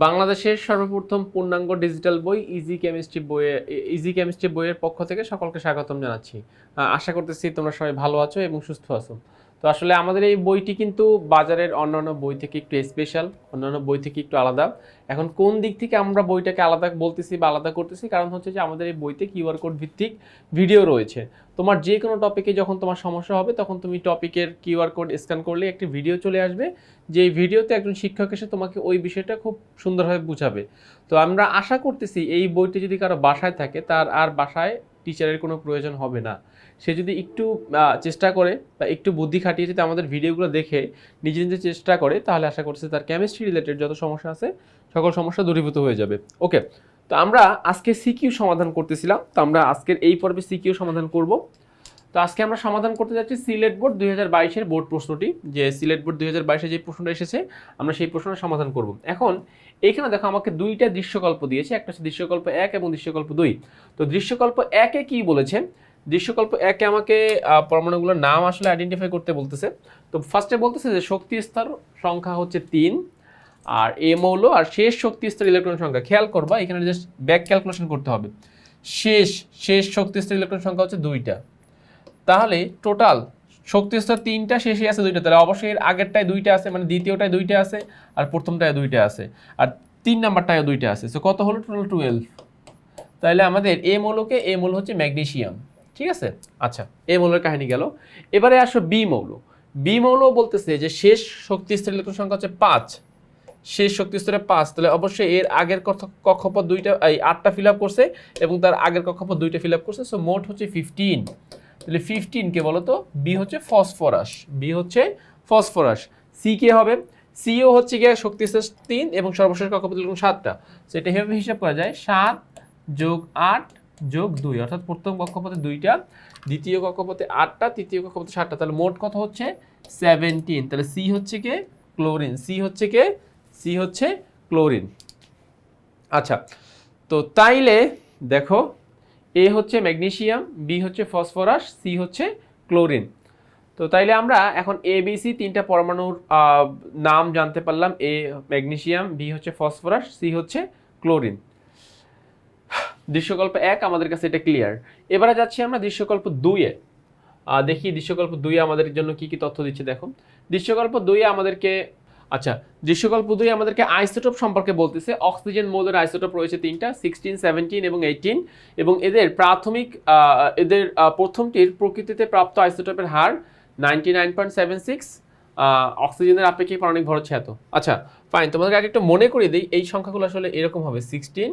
বাংলাদেশের সর্বপ্রথম পূর্ণাঙ্গ ডিজিটাল বই ইজি কেমিস্ট্রি বইয়ে ইজি কেমিস্ট্রি বইয়ের পক্ষ থেকে সকলকে স্বাগতম জানাচ্ছি। আশা করতেছি তোমরা সবাই ভালো আছো এবং সুস্থ আছো। তো আসলে আমাদের এই বইটি কিন্তু বাজারের অন্যান্য বই থেকে একটু স্পেশাল অন্যান্য বই থেকে একটু আলাদা। এখন কোন দিক থেকে আমরা বইটাকে আলাদা বলতেছি বা আলাদা করতেছি? কারণ হচ্ছে যে আমাদের এই বইতে কিউআর কোড ভিত্তিক ভিডিও রয়েছে। তোমার যে কোনো টপিকে যখন তোমার সমস্যা হবে, তখন তুমি টপিকের কিউআর কোড স্ক্যান করলে একটি ভিডিও চলে আসবে, যে ভিডিওতে একজন শিক্ষক এসে তোমাকে ওই বিষয়টা খুব সুন্দরভাবে বুঝাবে। তো আমরা আশা করতেছি এই বইটি যদি কারও বাসায় থাকে, তার আর বাসায় টিচারের কোনো প্রয়োজন হবে না। সে যদি একটু চেষ্টা করে বা একটু বুদ্ধি খাটিয়ে যদি আমাদের ভিডিওগুলো দেখে নিজে নিজে চেষ্টা করে, তাহলে আশা করছি তার কেমিস্ট্রি রিলেটেড যত সমস্যা আছে, সকল সমস্যা দূরীভূত হয়ে যাবে। ওকে তো আমরা আজকে সিকিউ সমাধান করতেছিলাম। তো আমরা আজকের এই পর্বে সিকিউ সমাধান করব। তো আজকে আমরা সমাধান করতে যাচ্ছি সিলেট বোর্ড দুই হাজার বাইশের বোর্ড প্রশ্নটি। যে সিলেট বোর্ড দুই হাজার বাইশে যে প্রশ্নটা এসেছে, আমরা সেই প্রশ্নের সমাধান করব। এখন এখানে দেখো আমাকে দুইটা দৃশ্যকল্প দিয়েছে। একটা হচ্ছে দৃশ্যকল্প এক এবং দৃশ্যকল্প দুই। তো দৃশ্যকল্প একে কি বলেছে? দৃশ্যকল্প একে আমাকে পরমাণুগুলোর নাম আসলে আইডেন্টিফাই করতে বলতেছে। তো ফার্স্টে বলতেছে যে শক্তি স্তর সংখ্যা হচ্ছে তিন, আর এ মৌল আর শেষ শক্তি স্তর ইলেকট্রন সংখ্যা। খেয়াল করবা, এখানে জাস্ট ব্যাক ক্যালকুলেশন করতে হবে। শেষ শেষ শক্তি স্তর ইলেকট্রন সংখ্যা হচ্ছে দুইটা। তাহলে টোটাল শক্তি স্তর তিনটা, শেষে আছে দুইটা। তাহলে অবশ্যই এর আগেরটায় দুইটা আছে মানে দ্বিতীয়টায় দুইটা আছে, আর প্রথমটায় দুইটা আছে। আর তিন নাম্বারটায় দুইটা আছে। সো কত হলো টোটাল টুয়েলভ তাহলে আমাদের এ মৌলকে, এ মৌল হচ্ছে ম্যাগনেসিয়াম। ঠিক আছে? আচ্ছা এ মৌলের কাহিনী গেল। এবারে আসো বি মৌল। বি মৌল বলতেছে যে শেষ শক্তি স্তরের ইলেকট্রন সংখ্যা হচ্ছে পাঁচ। শেষ শক্তি স্তরে পাঁচ, তাহলে অবশ্যই এর আগের কক্ষ- কক্ষপথ দুইটা, এই আটটা ফিল আপ করছে এবং তার আগের কক্ষপথ দুইটা ফিল আপ করছে সো মোট হচ্ছে ফিফটিন তাহলে ফিফটিন কে বলো তো? বি হচ্ছে ফসফরাস বি হচ্ছে ফসফরাস সি কে হবে? সিও হচ্ছে গিয়ে শক্তি স্তর তিন এবং সর্বশেষ কক্ষপথ সাতটা। সো এটা হিসাব করা যায়? সাত যোগ আট যোগ দুই, অর্থাৎ প্রথম কক্ষপথে দুইটা, দ্বিতীয় কক্ষপথে আটটা, তৃতীয় কক্ষপথে সাতটা। তাহলে মোট কত হচ্ছে? সেভেন্টিন তাহলে সি হচ্ছে কে? ক্লোরিন সি হচ্ছে কে? সি হচ্ছে ক্লোরিন আচ্ছা তো তাইলে দেখো এ হচ্ছে ম্যাগনেশিয়াম বি হচ্ছে ফসফরাস সি হচ্ছে ক্লোরিন তো তাইলে আমরা এখন এ বি সি তিনটা পরমাণুর নাম জানতে পারলাম। এ ম্যাগনেশিয়াম বি হচ্ছে ফসফরাস সি হচ্ছে ক্লোরিন দৃশ্যকল্প এক আমাদের কাছে এটা ক্লিয়ার এবারে যাচ্ছি আমরা দৃশ্যকল্প দুইয়ে। দেখি দৃশ্যকল্প দুই আমাদের জন্য কি কি তথ্য দিচ্ছে দেখো। দৃশ্যকল্প দুইয়ে আমাদেরকে আচ্ছা দৃশ্যকল্প দুই আমাদেরকে আইসোটোপ সম্পর্কে বলতেছে। অক্সিজেন মৌলের আইসোটোপ রয়েছে তিনটা সিক্সটিন সেভেন্টিন এবং এইটিন এবং এদের প্রাথমিক এদের প্রথমটির প্রকৃতিতে প্রাপ্ত আইসোটোপের হার ninety nine point seven six অক্সিজেনের আপেক্ষিক পারমাণবিক ভর হচ্ছে এত আচ্ছা ফাইন তোমাদেরকে আগে একটু মনে করিয়ে দিই, এই সংখ্যাগুলো আসলে এরকম হবে সিক্সটিন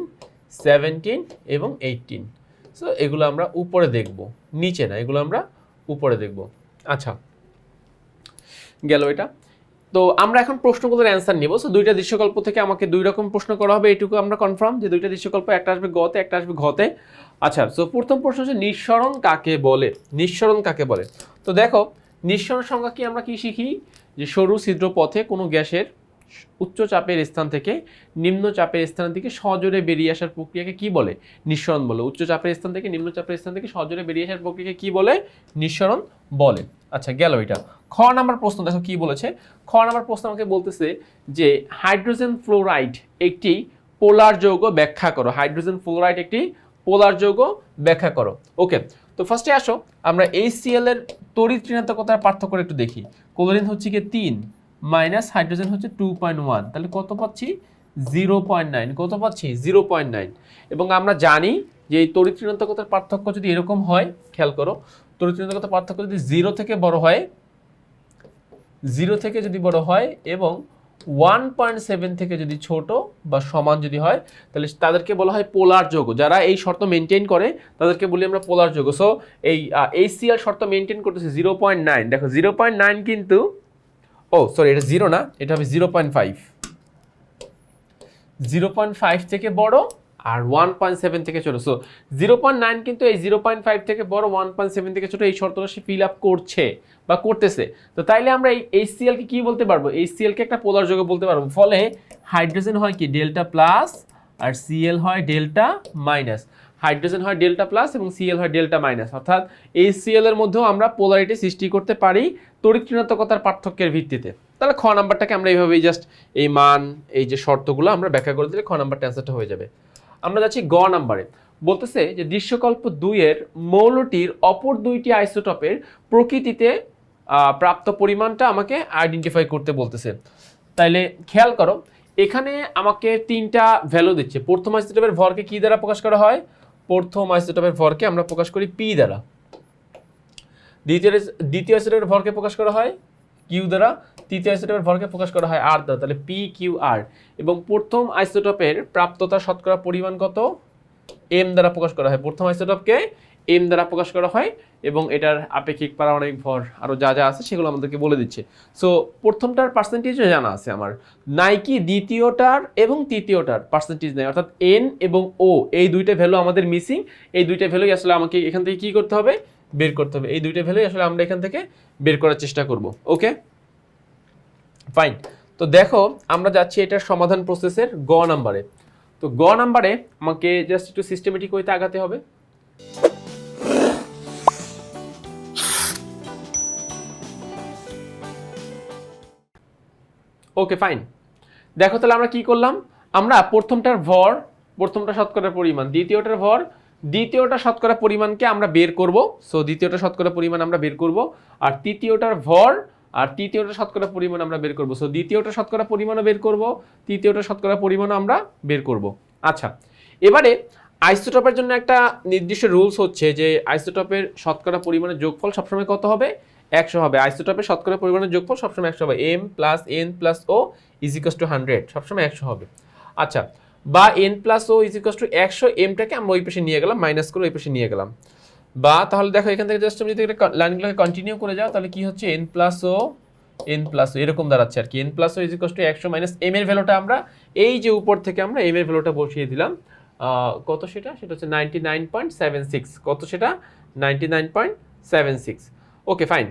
সেভেন্টিন এবং এইটিন সো এগুলো আমরা উপরে দেখব, নিচে না, এগুলো আমরা উপরে দেখব। আচ্ছা গেল এটা। তো আমরা এখন প্রশ্নগুলোর অ্যান্সার নিব। সো দুইটা দৃশ্যকল্প থেকে আমাকে দুই রকম প্রশ্ন করা হবে, এটুকু আমরা কনফার্ম যে দুইটা দৃশ্যকল্প একটা আসবে গতে, একটা আসবে ঘতে। আচ্ছা সো প্রথম প্রশ্ন হচ্ছে নিঃসরণ কাকে বলে? নিঃসরণ কাকে বলে? তো দেখো, নিঃসরণ সংজ্ঞা কি আমরা কি শিখি? যে সরু ছিদ্র পথে কোনো গ্যাসের উচ্চ চাপের স্থান থেকে নিম্ন চাপের স্থান থেকে সজোরে বেরিয়ে আসার প্রক্রিয়াকে কি বলে? নিঃসরণ বলে। উচ্চ চাপের স্থান থেকে নিম্ন চাপের স্থান থেকে সজোরে বেরিয়ে আসার প্রক্রিয়াকে কি বলে? নিঃসরণ বলে। আচ্ছা গেল এটা। খ নাম্বার প্রশ্ন, দেখো কি বলেছে? খ নাম্বার প্রশ্ন আমাকে বলতেছে যে হাইড্রোজেন ফ্লোরাইড একটি পোলার যৌগ ব্যাখ্যা করো। হাইড্রোজেন ফ্লোরাইড একটি পোলার যৌগ ব্যাখ্যা করো। ওকে, তো ফার্স্টে আসো। আমরা এইচসিএল এর তড়িৎ ঋণাত্মকতার পার্থক্য একটু দেখি। ক্লোরিন হচ্ছে কি তিন মাইনাস হাইড্রোজেন হচ্ছে টু পয়েন্ট ওয়ান তাহলে কত পাচ্ছি? জিরো পয়েন্ট নাইন কত পাচ্ছি? জিরো পয়েন্ট নাইন এবং আমরা জানি যে এই তড়িৎ ঋণাত্মকতার পার্থক্য যদি এরকম হয়, খেয়াল করো, তড়িৎ পার্থক্য যদি জিরো থেকে বড় হয় জিরো থেকে যদি বড় হয় এবং ওয়ান পয়েন্ট সেভেন থেকে যদি ছোট বা সমান যদি হয়, তাহলে তাদেরকে বলা হয় পোলার যৌগ। যারা এই শর্ত মেনটেন করে, তাদেরকে বলি আমরা পোলার যৌগ। সো এই এইচসিএল শর্ত মেনটেন করতেছে জিরো পয়েন্ট নাইন দেখো জিরো পয়েন্ট নাইন কিন্তু ও সরি এটা জিরো না, এটা হবে zero point five zero point five থেকে বড় আর ওয়ান পয়েন্ট সেভেন থেকে ছোট। সো জিরো পয়েন্ট নাইন কিন্তু এই জিরো পয়েন্ট ফাইভ থেকে বড় ওয়ান পয়েন্ট সেভেন থেকে ছোট, এই শর্তটা সে ফিল আপ করছে বা করতেছে। তো তাইলে আমরা এই এইচসিএল কে বলতে পারব? এইচসিএল কে একটা পোলার যোগে বলতে পারব। ফলে হাইড্রোজেন হয় কি? ডেল্টা প্লাস আর সিএল হয় ডেল্টা মাইনাস হাইড্রোজেন হয় ডেল্টা প্লাস এবং সিএল হয় ডেল্টা মাইনাস। অর্থাৎ এই সিএল এর মধ্যেও আমরা পোলারিটি সৃষ্টি করতে পারি তড়িৎ ঋণাত্মকতার পার্থক্যের ভিত্তিতে। তাহলে খ নাম্বারটাকে আমরা এইভাবেই জাস্ট এই মান, এই যে শর্তগুলো আমরা ব্যাখ্যা করে দিলে খ নাম্বারটা অ্যান্সারটা হয়ে যাবে। আমরা যাচ্ছি গ নাম্বারে। বলতেছে যে দৃশ্যকল্প দুইয়ের মৌলটির অপর দুইটি আইসোটপের প্রকৃতিতে প্রাপ্ত পরিমাণটা আমাকে আইডেন্টিফাই করতে বলতেছে। তাইলে খেয়াল করো, এখানে আমাকে তিনটা ভ্যালু দিচ্ছে। প্রথম আইসোটপের ভরকে কি দ্বারা প্রকাশ করা হয়? প্রথম আইসোটপের ভরকে আমরা প্রকাশ করি পি দ্বারা। দ্বিতীয় দ্বিতীয় আইসোটপের ভরকে প্রকাশ করা হয় কিউ দ্বারা। তৃতীয় আইসোটপের ভরকে প্রকাশ করা হয় আর দ্বারা, তাহলে পি কিউ আর। এবং প্রথম আইসোটপের প্রাপ্ততা শতকরা পরিমাণ কত? এম দ্বারা প্রকাশ করা হয়। প্রথম আইসোটপকে এম দ্বারা প্রকাশ করা হয় এবং এটার আপেক্ষিক পারমাণবিক ভর আরও যা যা আছে সেগুলো আমাদেরকে বলে দিচ্ছে। সো প্রথমটার পার্সেন্টেজও জানা আছে আমার। নাইকি দ্বিতীয়টার এবং তৃতীয়টার পার্সেন্টেজ নেই। অর্থাৎ এন এবং ও এই দুইটা ভ্যালু আমাদের মিসিং এই দুইটা ভ্যালুই আসলে আমাকে এখান থেকে কী করতে হবে? বের করতে হবে। এই দুইটা ভ্যালুই আসলে আমরা এখান থেকে বের করার চেষ্টা করব। ওকে ফাইন তো দেখো, আমরা যাচ্ছি এটার সমাধান প্রসেসের গ নাম্বারে তো গ নাম্বারে আমাকে জাস্ট একটু সিস্টেমেটিক হইতে আগাতে হবে। ওকে ফাইন দেখো তাহলে আমরা কি করলাম? আমরা প্রথমটার ভর, প্রথমটা শতকরা পরিমাণ, দ্বিতীয়টার ভর, দ্বিতীয়টা শতকরা পরিমাণকে আমরা বের করব। সো দ্বিতীয়টা শতকরা পরিমাণ আমরা বের করব, আর তৃতীয়টার ভর, আর তৃতীয়টা শতকরা পরিমাণ আমরা বের করব। সো দ্বিতীয়টা শতকরা পরিমাণও বের করব, তৃতীয়টা শতকরা পরিমাণও আমরা বের করব। আচ্ছা এবারে আইসোটপের জন্য একটা নির্দিষ্ট রুলস হচ্ছে যে আইসোটপের শতকরা পরিমাণের যোগফল সবসময় কত হবে? একশো হবে। আইসোটপের শতকরা পরিমাণের যোগফল সবসময় একশো হবে। M plus N plus O ইজিকাস to hundred সবসময় একশো হবে। আচ্ছা বা এন প্লাস ও ইজিকাস টু একশো এমটাকে আমরা ওই পাশে নিয়ে গেলাম মাইনাস করে ওই পাশে নিয়ে গেলাম। বা তাহলে দেখো এখান থেকে জাস্ট আমি যদি এটা লাইনগুলোকে কন্টিনিউ করে যাও, তাহলে কি হচ্ছে? N plus O N plus এরকম দাঁড়াচ্ছে আর কি। এন প্লাস ও ইজিকাস টু একশো মাইনাস এম এর ভ্যালুটা আমরা এই যে উপর থেকে আমরা এম এর ভ্যালুটা বসিয়ে দিলাম। কত সেটা? সেটা হচ্ছে ninety nine point seven six কত সেটা? Ninety nine point seven six okay fine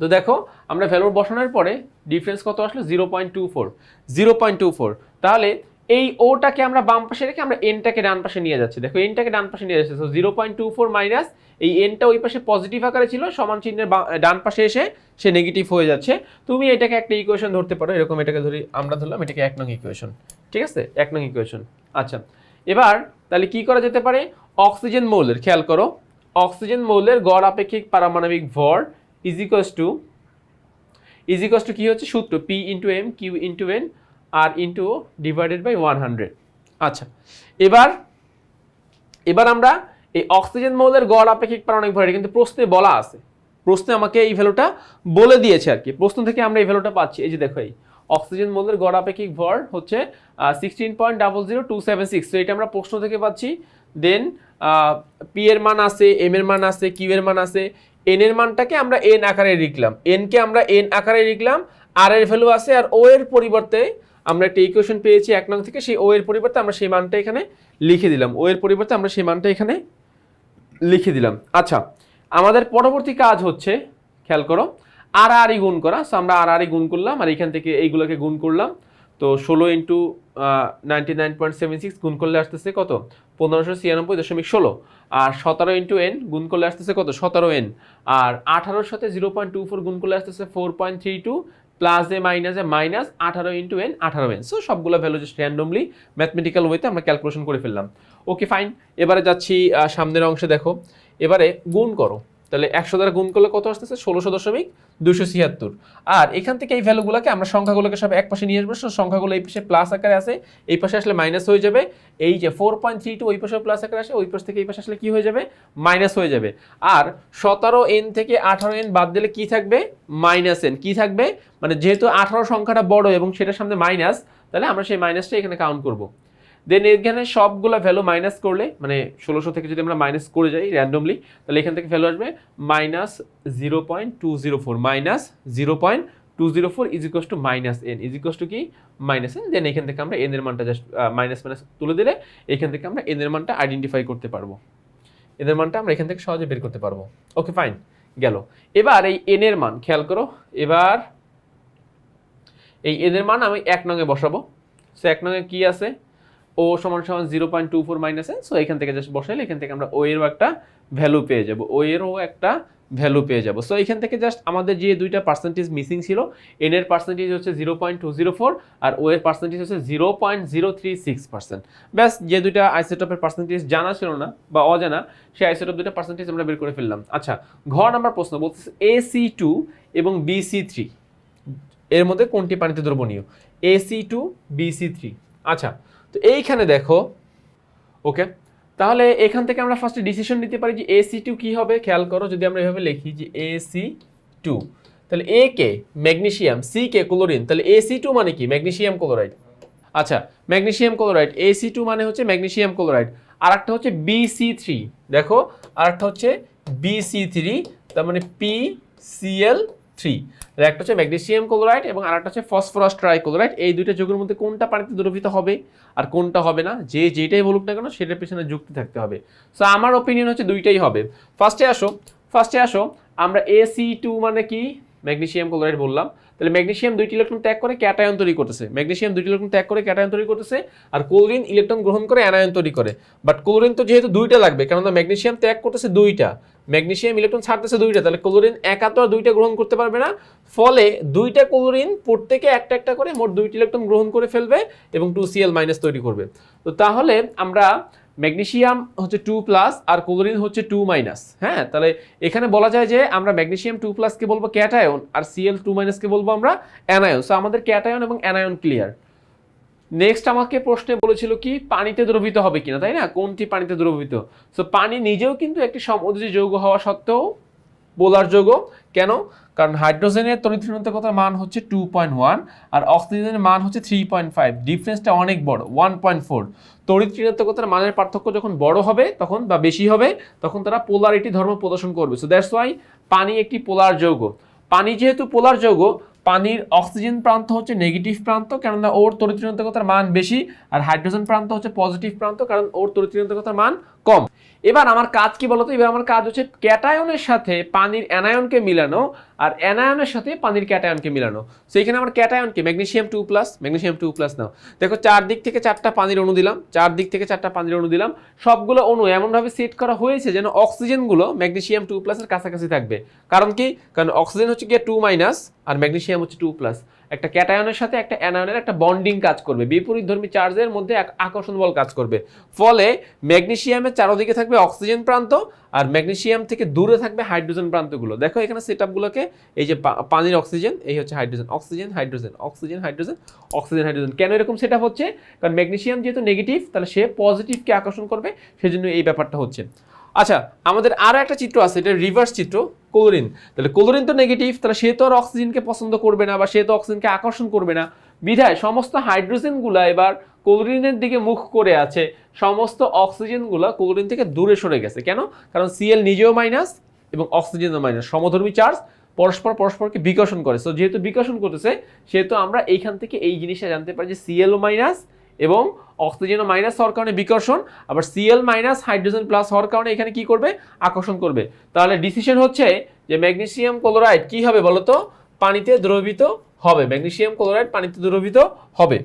তো দেখো, আমরা ভ্যালু বসানোর পরে ডিফারেন্স কত আসলো? Zero point two four zero point two four তাহলে এই ওটাকে আমরা বাম পাশে রেখে আমরা এনটাকে ডান পাশে নিয়ে যাচ্ছি। দেখো এনটাকে ডান পাশে নিয়ে যাচ্ছি। তো zero point two four minus এই এনটা ওই পাশে পজিটিভ আকারে ছিল, সমান চিহ্নের ডান পাশে এসে সে নেগেটিভ হয়ে যাচ্ছে। তুমি এটাকে একটা ইকুয়েশন ধরতে পারো। এরকম এটাকে ধরি, আমরা ধরলাম এটাকে এক নং ইকুয়েশন ঠিক আছে? এক নং ইকুয়েশন আচ্ছা এবার তাহলে কি করা যেতে পারে? অক্সিজেন মৌলের, খেয়াল করো। অক্সিজেন মৌলের গড় আপেক্ষিক পারমাণবিক ভর is equals to is equals to কি হচ্ছে? সূত্র P into M Q into N R into divided by one hundred আচ্ছা এবার এবার আমরা এই অক্সিজেন মৌলের গড় আপেক্ষিক পারমাণবিক ভর, এটা কিন্তু প্রশ্নে বলা আছে। প্রশ্নে আমাকে এই ভ্যালুটা বলে দিয়েছে আর কি। প্রশ্ন থেকে আমরা এই ভ্যালুটা পাচ্ছি। এই যে দেখো এই, অক্সিজেন মৌলের গড় আপেক্ষিক ভর হচ্ছে sixteen point double zero two seven six তো এটা আমরা প্রশ্ন থেকে পাচ্ছি। দেন পি এর মান আছে এম এর মান আছে কিউ এর মান আছে এন এর মানটাকে আমরা এন আকারে লিখলাম। এন কে আমরা এন আকারে লিখলাম আর এর ভ্যালু আছে আর ও এর পরিবর্তে আমরা একটা ইকুয়েশন পেয়েছি এক নং থেকে, সেই ও এর পরিবর্তে আমরা সেই মানটা এখানে লিখে দিলাম। ও এর পরিবর্তে আমরা সেই মানটা এখানে লিখে দিলাম। আচ্ছা আমাদের পরবর্তী কাজ হচ্ছে, খেয়াল করো আর আর গুণ করা। সো আমরা আর আর গুণ করলাম আর এখান থেকে এইগুলোকে গুণ করলাম। তো ষোলো into ninety nine point seven six গুণ করলে আসতেছে কত? পনেরোশো ছিয়ানব্বই দশমিক ষোলো। আর সতেরো ইন্টু এন গুণ করলে আসতেছে কত? সতেরো এন আর আঠারোর সাথে জিরো পয়েন্ট টু ফোর গুণ করলে আসতেছে four point three two plus A minus A minus আঠারো ইন্টু এন আঠারো এন সো সবগুলো ভ্যালু জাস্ট র্যান্ডমলি ম্যাথমেটিক্যাল ওয়েতে আমরা ক্যালকুলেশন করে ফেললাম। ওকে ফাইন এবারে যাচ্ছি সামনের অংশে দেখো। এবারে গুণ করো। তাহলে একশো দ্বারা গুণ করলে কত আসতেছে? ষোলোশো দশমিক দুশো ছিয়াত্তর। আর এখান থেকে এই ভ্যালুগুলোকে আমরা সংখ্যাগুলোকে সব এক পাশে নিয়ে আসব। সংখ্যাগুলো এই পাশে প্লাস আকারে আসে এই পাশে আসলে মাইনাস হয়ে যাবে। এই যে ফোর পয়েন্ট থ্রি টু ওই পাশে প্লাস আকারে আসে, ওই পাশ থেকে এই পাশে আসলে কি হয়ে যাবে? মাইনাস হয়ে যাবে। আর সতেরো এন থেকে আঠারো এন বাদ দিলে কি থাকবে? মাইনাস এন কি থাকবে? মানে যেহেতু আঠারো সংখ্যাটা বড় এবং সেটার সামনে মাইনাস তাহলে আমরা সেই মাইনাসটা এখানে কাউন্ট করব। দেন এখানে সবগুলো ভ্যালু মাইনাস করলে মানে ষোলোশো থেকে যদি আমরা মাইনাস করে যাই র্যান্ডমলি তাহলে এখান থেকে ভ্যালু আসবে minus zero point two zero four minus zero point two zero four ইজিকোস two minus N ইজিকোস two কি? মাইনাস এন দেন এখান থেকে আমরা এনের মানটা জাস্ট মাইনাস মাইনাস তুলে দিলে এখান থেকে আমরা এন এর মানটা আইডেন্টিফাই করতে পারব। এনের মানটা আমরা এখান থেকে সহজে বের করতে পারব। ওকে ফাইন গেল। এবার এই এন এর মান, খেয়াল করো, এবার এই এনের মান আমি এক নঙে বসাবো। সো এক নঙে কি আছে? ও সমান সমান zero point two four minus N so এখান থেকে জাস্ট বসাইলে এখান থেকে আমরা ও এরও একটা ভ্যালু পেয়ে যাব। ও এরও একটা ভ্যালু পেয়ে যাব। সো এখান থেকে জাস্ট আমাদের যে দুইটা পার্সেন্টেজ মিসিং ছিল এন এর পার্সেন্টেজ হচ্ছে zero point two zero four আর ও এর পার্সেন্টেজ হচ্ছে zero point zero three six percent ব্যাস, যে দুইটা আইসোটপের পার্সেন্টেজ জানা ছিল না বা অজানা, সেই আইসোটপ দুইটা পার্সেন্টেজ আমরা বের করে ফেললাম। আচ্ছা ঘর নাম্বার প্রশ্ন বলতেছে এ সি টু এবং বিসি থ্রি এর মধ্যে কোনটি পানিতে দ্রবণীয়? এসি টু বিসি থ্রি আচ্ছা তো এইখানে দেখো ওকে তাহলে এখান থেকে আমরা ফার্স্টে ডিসিশন নিতে পারি যে এসি টু কী হবে, খেয়াল করো, যদি আমরা এভাবে লিখি যে এসি টু তাহলে এ কে ম্যাগনেসিয়াম সি কে ক্লোরিন তাহলে এসি টু মানে কি? ম্যাগনেসিয়াম ক্লোরাইড আচ্ছা ম্যাগনেশিয়াম ক্লোরাইড এসি টু মানে হচ্ছে ম্যাগনেসিয়াম ক্লোরাইড আর একটা হচ্ছে বিসি থ্রি দেখো আর একটা হচ্ছে বিসি থ্রি তার মানে পি সিএল থ্রি একটা হচ্ছে ম্যাগনেসিয়াম ক্লোরাইড এবং আরেকটা হচ্ছে ফসফরাস ট্রাইক্লোরাইড। এই দুইটা যুগের মধ্যে কোনটা পানিতে দ্রবীভূত হবে আর কোনটা হবে না? যে যেটাই বলুক না কেন, সেটার পিছনে যুক্তি থাকতে হবে। সো আমার ওপিনিয়ন হচ্ছে দুইটাই হবে। ফার্স্টে আসো ফার্স্টে আসো, আমরা এসি টু মানে কি? ম্যাগনেসিয়াম ক্লোরাইড বললাম। তাহলে ম্যাগনেশিয়াম দুইটি ইলেকট্রন ত্যাগ করে ক্যাটায়ন তৈরি করতেছে। ম্যাগনেশিয়াম দুইটি ইলেকট্রন ত্যাগ করে ক্যাটায়ন তৈরি করতেছে আর ক্লোরিন ইলেকট্রন গ্রহণ করে অ্যানায়ন তৈরি করে। বাট ক্লোরিন তো যেহেতু দুইটা লাগবে কারণ ম্যাগনেশিয়াম ত্যাগ করতেছে দুইটা। ম্যাগনেশিয়াম ইলেকট্রন ছাড়তেছে দুইটা, তাহলে ক্লোরিন একা তো আর দুইটা গ্রহণ করতে পারবে না। ফলে দুইটা ক্লোরিন প্রত্যেকে একটা একটা করে মোট দুইটি ইলেকট্রন গ্রহণ করে ফেলবে এবং টু সিএল মাইনাস তৈরি করবে। তো তাহলে আমরা ম্যাগনেসিয়াম হচ্ছে টু প্লাস আর ক্লোরিন হচ্ছে টু মাইনাস। হ্যাঁ তাহলে এখানে বলা যায় যে আমরা ম্যাগনেশিয়াম টু প্লাসকে বলব ক্যাটায়ন আর সিএল টু মাইনাসকে বলব আমরা অ্যানায়ন। সো আমাদের ক্যাটায়ন এবং অ্যানায়ন ক্লিয়ার নেক্সট আমাকে প্রশ্নে বলেছিল কি, পানিতে দ্রবিত হবে কিনা, তাই না? কোনটি পানিতে দ্রবিত? সো পানি নিজেও কিন্তু একটি সমুদ্রী যৌগ হওয়া সত্ত্বেও বোলার যৌগ কেন? কারণ হাইড্রোজেনের তড়িৎ ঋণাত্মকতার মান হচ্ছে টু পয়েন্ট ওয়ান আর অক্সিজেনের মান হচ্ছে থ্রি পয়েন্ট ফাইভ ডিফারেন্সটা অনেক বড় ওয়ান পয়েন্ট ফোর তড়িৎ ঋণাত্মকতার মানের পার্থক্য যখন বড় হবে তখন বা বেশি হবে, তখন তারা পোলারিটি ধর্ম প্রদর্শন করবে। সো দ্যাটস ওয়াই পানি একটি পোলার যৌগ। পানি যেহেতু পোলার যৌগ, পানির অক্সিজেন প্রান্ত হচ্ছে নেগেটিভ প্রান্ত, কেননা ওর তড়িৎ ঋণাত্মকতার মান বেশি আর হাইড্রোজেন প্রান্ত হচ্ছে পজিটিভ প্রান্ত, কারণ ওর তড়িৎ ঋণাত্মকতার মান কম। এবার আমার কাজ কি বলতো? এবার আমার কাজ হচ্ছে ক্যাটায়নের সাথে পানির অ্যানায়নকে মিলানো আর অ্যানায়নের সাথে পানির ক্যাটায়নকে মিলানো। সেইখানে আমার ক্যাটায়নকে magnesium two plus magnesium two plus নাও। দেখো চার দিক থেকে চারটা পানির অণু দিলাম চার দিক থেকে চারটা পানির অণু দিলাম। সবগুলো অণু এমনভাবে সেট করা হয়েছে যেন অক্সিজেনগুলো ম্যাগনেশিয়াম টু প্লাসের কাছাকাছি থাকবে। কারণ কি? কারণ অক্সিজেন হচ্ছে গিয়ে টু মাইনাস আর ম্যাগনেসিয়াম হচ্ছে টু প্লাস। একটা ক্যাটায়নের সাথে একটা অ্যানায়নের একটা বন্ডিং কাজ করবে বিপরীত ধর্মী চার্জের মধ্যে এক আকর্ষণ বল কাজ করবে। ফলে ম্যাগনেশিয়ামের চারোদিকে থাকবে অক্সিজেন প্রান্ত আর ম্যাগনেশিয়াম থেকে দূরে থাকবে হাইড্রোজেন প্রান্তগুলো। দেখো এখানে সেট আপগুলোকে এই যে পানির অক্সিজেন, এই হচ্ছে hydrogen, oxygen hydrogen oxygen hydrogen oxygen, hydrogen. কেন এরকম সেট আপ হচ্ছে? কারণ ম্যাগনেশিয়াম যেহেতু নেগেটিভ তাহলে সে পজিটিভকে আকর্ষণ করবে, সেজন্য এই ব্যাপারটা হচ্ছে। আচ্ছা আমাদের আরও একটা চিত্র আছে, এটা রিভার্স চিত্র ক্লোরিন তাহলে ক্লোরিন তো নেগেটিভ তাহলে সে তো আর অক্সিজেনকে পছন্দ করবে না বা সে তো অক্সিজেনকে আকর্ষণ করবে না। বিধায় সমস্ত হাইড্রোজেনগুলো এবার ক্লোরিনের দিকে মুখ করে আছে, সমস্ত অক্সিজেনগুলো ক্লোরিন থেকে দূরে সরে গেছে। কেন? কারণ সিএল নিজেও মাইনাস এবং অক্সিজেনও মাইনাস সমধর্মী চার্জ পরস্পর পরস্পরকে বিকর্ষণ করে। সো যেহেতু বিকর্ষণ করতেছে, সেহেতু আমরা এইখান থেকে এই জিনিসটা জানতে পারি যে সিএলও মাইনাস এবং অক্সিজেনও মাইনাস হওয়ার কারণে বিকর্ষণ, আবার সিএল মাইনাস হাইড্রোজেন প্লাস হওয়ার কারণে এখানে কি করবে? আকর্ষণ করবে। তাহলে ডিসিশন হচ্ছে যে ম্যাগনেসিয়াম ক্লোরাইড কি হবে বলতো? পানিতে দ্রবীভূত হবে। ম্যাগনেসিয়াম ক্লোরাইড পানিতে দ্রবীভূত হবে।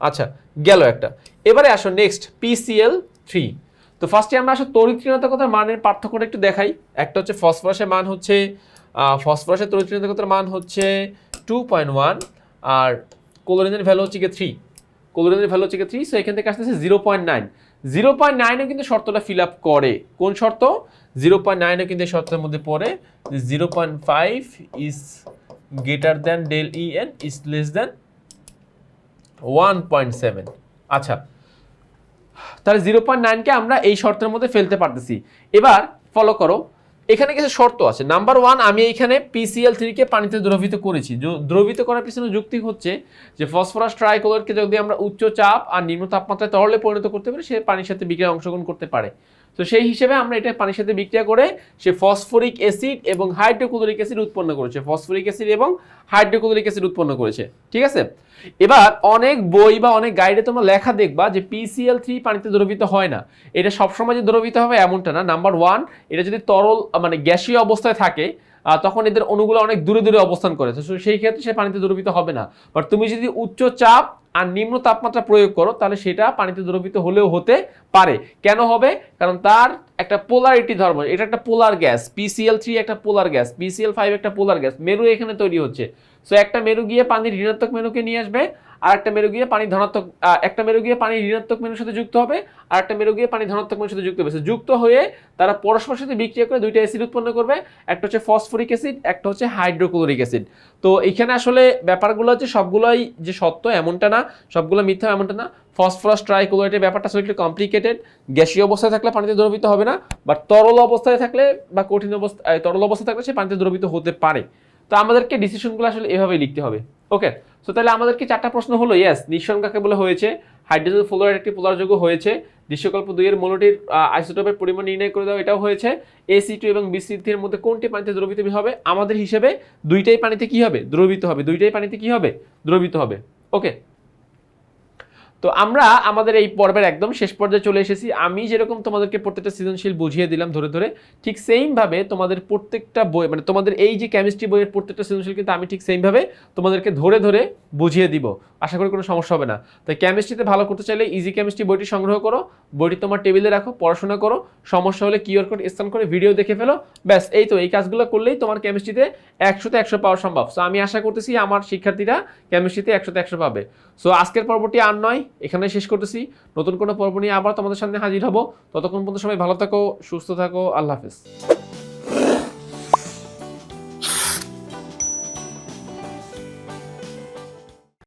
আচ্ছা গেল একটা। এবারে আসো নেক্সট পিসিএল থ্রি তো ফার্স্টে আমরা আসলে তড়িৎ ঋণাত্মকতার মানের পার্থক্যটা একটু দেখাই। একটা হচ্ছে ফসফরাসের মান হচ্ছে ফসফরাসের তড়িৎ ঋণাত্মকতার মান হচ্ছে টু পয়েন্ট ওয়ান আর ক্লোরিনের ভ্যালু হচ্ছে গিয়ে থ্রি ক্লোরিনের ভ্যালু হচ্ছে থ্রি সো এখান থেকে আসতেছে zero point nine zero point নাইনও কিন্তু শর্তটা ফিল আপ করে। কোন শর্ত? জিরো পয়েন্ট নাইনও কিন্তু এই শর্তের মধ্যে পড়ে zero point five is greater than del E N is less than one point seven আচ্ছা তাহলে জিরো পয়েন্ট নাইনকে আমরা এই শর্তের মধ্যে ফেলতে পারতেছি। এবার ফলো করো। এখানে কিছু শর্ত আছে। নাম্বার ওয়ান আমি এইখানে পিসিএল থ্রিকে পানিতে দ্রবিত করেছি। দ্রবিত করার পিছনে যুক্তি হচ্ছে যে ফসফরাস ট্রাইকোলারকে যদি আমরা উচ্চ চাপ আর নিম্ন তাপমাত্রায় তরলে পরিণত করতে পারি, সে পানির সাথে বিক্রিয়া অংশগ্রহণ করতে পারে। তো সেই হিসেবে আমরা এটা পানির সাথে বিক্রিয়া করে সে ফসফরিক অ্যাসিড এবং হাইড্রোক্লোরিক অ্যাসিড উৎপন্ন করেছে। ফসফরিক অ্যাসিড এবং হাইড্রোক্লোরিক অ্যাসিড উৎপন্ন করেছে। ঠিক আছে? এবার অনেক বই বা অনেক গাইডে তোমরা লেখা দেখবা যে পিসিএল থ্রি পানিতে দ্রবীভূত হয় না। এটা সবসময় যে দ্রবীভূত হবে এমনটা না। নাম্বার ওয়ান এটা যদি তরল মানে গ্যাসীয় অবস্থায় থাকে তখন এদের অণুগুলো অনেক দূরে দূরে অবস্থান করে। সেই ক্ষেত্রে সে পানিতে দ্রবীভূত হবে না। বাট তুমি যদি উচ্চ চাপ আর নিম্ন তাপমাত্রা প্রয়োগ করো, তাহলে সেটা পানিতে দ্রবিত হলেও হতে পারে। কেন হবে? কারণ তার একটা পোলারিটি ধর্ম, এটা একটা পোলার গ্যাস পিসিএল থ্রি একটা পোলার গ্যাস পিসিএল ফাইভ একটা পোলার গ্যাস মেরু এখানে তৈরি হচ্ছে। সো একটা মেরু গিয়ে পানির ঋণাত্মক মেরুকে নিয়ে আসবে আর একটা মেরু গিয়ে পানি ধনাত্মক একটা মেরু গিয়ে পানি ঋণাত্মক মেরুর সাথে যুক্ত হবে আর একটা মেরু গিয়ে পানি ধনাত্মক মেরুর সাথে যুক্ত হবে। যুক্ত হয়ে তারা পরস্পরের সাথে বিক্রিয়া করে দুইটা অ্যাসিড উৎপন্ন করবে, একটা হচ্ছে ফসফরিক অ্যাসিড একটা হচ্ছে হাইড্রোক্লোরিক অ্যাসিড তো এখানে আসলে ব্যাপারগুলো হচ্ছে সবগুলোই যে সত্য এমনটা না, সবগুলো মিথ্যা এমনটা না। ফসফরাস ট্রাইক্লোরাইডের ব্যাপারটা আসলে একটু কমপ্লিকেটেড গ্যাসীয় অবস্থায় থাকলে পানিতে দ্রবীভূত হবে না বাট তরল অবস্থায় থাকলে বা কঠিন অবস্থা তরল অবস্থায় থাকলে সে পানিতে দ্রবীভূত হতে পারে। তো আমাদেরকে ডিসিশনগুলো আসলে এভাবেই লিখতে হবে। ওকে সো তাহলে আমাদের কি চারটা প্রশ্ন হলো? ইয়েস নিঃসরণ কাকে বলে হয়েছে? হাইড্রোজেন ফ্লোরাইড একটি পোলার যৌগ হয়েছে। দৃশ্যকল্প দুইয়ের মনোটির আইসোটোপের পরিমাণ নির্ণয় করে দেওয়া এটাও হয়েছে। এসি টু এবং বিসি থ্রির মধ্যে কোনটি পানিতে দ্রবিত হবে? আমাদের হিসেবে দুইটাই পানিতে কি হবে? দ্রবিত হবে। দুইটাই পানিতে কি হবে? দ্রবিত হবে। ওকে তো আমরা আমাদের এই পর্বের একদম শেষ পর্যায়ে চলে এসেছি। আমি যেরকম তোমাদেরকে প্রত্যেকটা সৃজনশীল বুঝিয়ে দিলাম ধরে ধরে, ঠিক সেইমভাবে তোমাদের প্রত্যেকটা বই মানে তোমাদের এই যে কেমিস্ট্রি বইয়ের প্রত্যেকটা সৃজনশীল কিন্তু আমি ঠিক সেইমভাবে তোমাদেরকে ধরে ধরে বুঝিয়ে দিব। আশা করি কোনো সমস্যা হবে না। তাই কেমিস্ট্রিতে ভালো করতে চাইলে ইজি কেমিস্ট্রি বইটি সংগ্রহ করো। বইটি তোমার টেবিলে রাখো, পড়াশোনা করো। সমস্যা হলে কিউআর কোড স্ক্যান করে ভিডিও দেখে ফেলো। ব্যাস, এই তো, এই কাজগুলো করলেই তোমার কেমিস্ট্রিতে একশোতে একশো পাওয়া সম্ভব। সো আমি আশা করতেছি আমার শিক্ষার্থীরা কেমিস্ট্রিতে একশোতে একশো পাবে। সো আজকের পর্বটি আর নয় এখানে শেষ করতেছি। নতুন কোনো পর্ব নিয়ে আবার তোমাদের সামনে হাজির হব। ততক্ষণ পর্যন্ত সবাই ভালো থাকো, সুস্থ থাকো, আল্লাহ হাফেজ।